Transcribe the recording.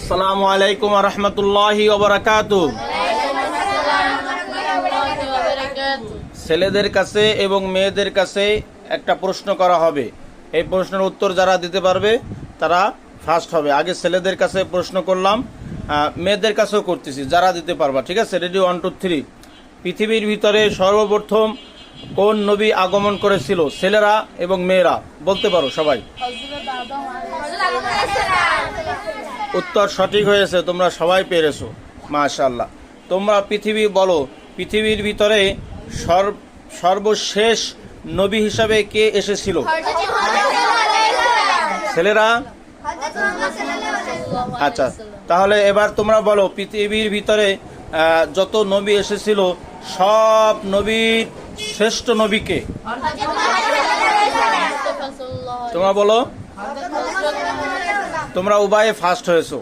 আসসালামু আলাইকুম রহমতুল্লাহি ছেলেদের কাছে এবং মেয়েদের কাছে একটা প্রশ্ন করা হবে। এই প্রশ্নের উত্তর যারা দিতে পারবে, তারা ফার্স্ট হবে। আগে ছেলেদের কাছে প্রশ্ন করলাম মেয়েদের কাছেও করতেছি, যারা দিতে পারবা, ঠিক আছে? রেডি ওয়ান টু থ্রি পৃথিবীর ভিতরে সর্বপ্রথম কোন নবী আগমন করেছিল? ছেলেরা এবং মেয়েরা। বলতে পারো সবাই। উত্তর সঠিক হয়েছে, তোমরা সবাই পেরেছ মাশাল্লাহ তোমরা পৃথিবী বলো, পৃথিবীর ভিতরে সর্ব সর্বশেষ নবী হিসাবে কে এসেছিল? ছেলেরা? আচ্ছা তাহলে এবার তোমরা বলো, পৃথিবীর ভিতরে যত নবী এসেছিল, সব নবীর শ্রেষ্ঠ নবীকে তোমরা বলো। তোমরা উভয়ে ফার্স্ট হয়েছো।